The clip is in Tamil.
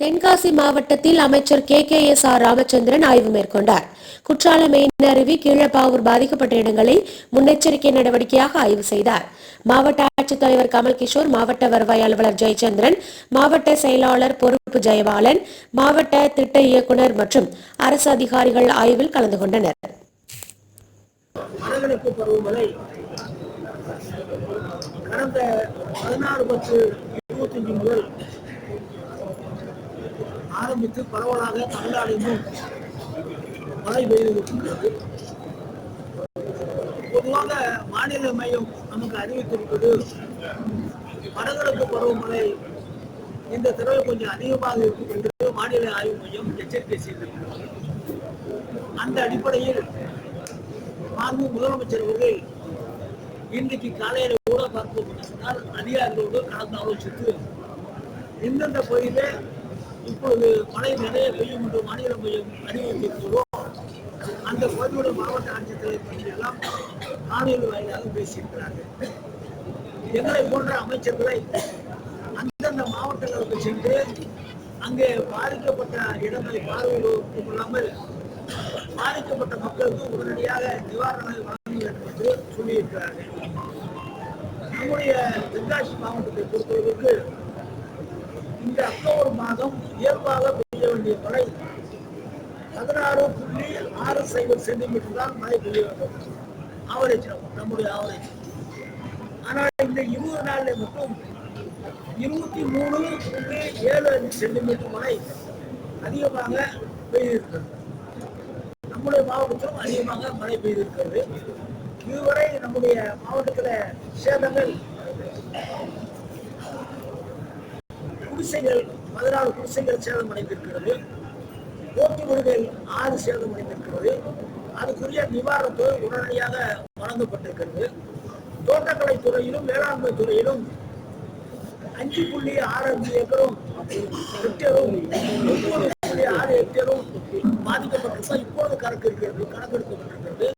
தென்காசி மாவட்டத்தில் அமைச்சர் K. K. S. R. Ramachandran ஆய்வு மேற்கொண்டார். குற்றால மெயின் அருவி கீழப்பாவூர் பாதிக்கப்பட்ட இடங்களை முன்னெச்சரிக்கை நடவடிக்கையாக ஆய்வு செய்தார். மாவட்ட ஆட்சித்தலைவர் கமல் கிஷோர் மாவட்ட வருவாய் அலுவலர் ஜெயச்சந்திரன் மாவட்ட செயலாளர் பொறுப்பு ஜெயபாலன் மாவட்ட திட்ட இயக்குனர் மற்றும் அரசு அதிகாரிகள் ஆய்வில் கலந்து கொண்டனர். கடந்த பதினாறு பத்து இருபத்தஞ்சு முதல் ஆரம்பித்து பரவலாக தமிழ்நாடெங்கும் மழை பெய்திருக்கின்றது பொதுவாக மாநில மையம் நமக்கு அறிவித்திருப்பது வடகிழக்கு பருவமழை இந்த தடவை கொஞ்சம் அதிகமாக இருக்கும் என்று மாநில ஆய்வு மையம் எச்சரிக்கை செய்திருக்கிறது. அந்த அடிப்படையில் மாண்பு முதலமைச்சர் அவர்கள் இன்றைக்கு காலையில கூட பார்ப்போம் சொன்னால் அதிகாரிகளோடு கலந்து ஆலோசித்து எந்தெந்த பகுதியிலே இப்பொழுது மழை நிறைய பெய்யும் என்று மாநில மையம் அறிவித்திருக்கிறோம் அந்த பகுதியோட மாவட்ட ஆட்சித்தலைவர் பற்றி எல்லாம் காணொலி வாயிலாக பேசியிருக்கிறார்கள் எங்களை போன்ற அமைச்சர்களை அந்தந்த மாவட்டங்களுக்கு சென்று அங்கே பாதிக்கப்பட்ட இடங்களை பார்வையிடுவதற்கு இல்லாமல் பாதிக்கப்பட்ட மக்களுக்கு உடனடியாக நிவாரணங்கள் வழங்க வேண்டும் என்று சொல்லியிருக்கிறார்கள். நம்முடைய தென்காசி மாவட்டத்தை பொறுத்தவரைக்கு இந்த அக்டோபர் மாதம் இயல்பாக பெய்ய வேண்டிய மழை பதினாறு புள்ளி ஆறு சைபர் சென்டிமீட்டர் தான் மழை பெய்ய வேண்டும். ஆவரேஜ் நம்முடைய ஆவரேஜ். ஆனால் இந்த இருபது நாளில் மட்டும் இருபத்தி மூணு புள்ளி ஏழு அஞ்சு சென்டிமீட்டர் மழை அதிகமாக பெய்திருக்கிறது. நம்முடைய மாவட்டத்திலும் அதிகமாக மழை பெய்திருக்கிறது. இதுவரை நம்முடைய மாவட்டத்தில் சேதங்கள் குடிசைகள் பதினாறு குடிசைகள் சேதம் அடைந்திருக்கிறது. போட்டி வீடுகள் ஆறு சேதம் அடைந்திருக்கிறது. அதுக்குரிய நிவாரணத் உடனடியாக வழங்கப்பட்டிருக்கிறது. தோட்டக்கலை துறையிலும் வேளாண்மை துறையிலும் அஞ்சு புள்ளி ஆறு அஞ்சு ஏக்கரும் ஹெக்டேரும் ஒன்பது புள்ளி ஆறு ஹெக்டேரும் பாதிக்கப்பட்டிருக்கோம் இப்பொழுது கணக்கு இருக்கிறது கணக்கெடுக்கப்பட்டிருக்கிறது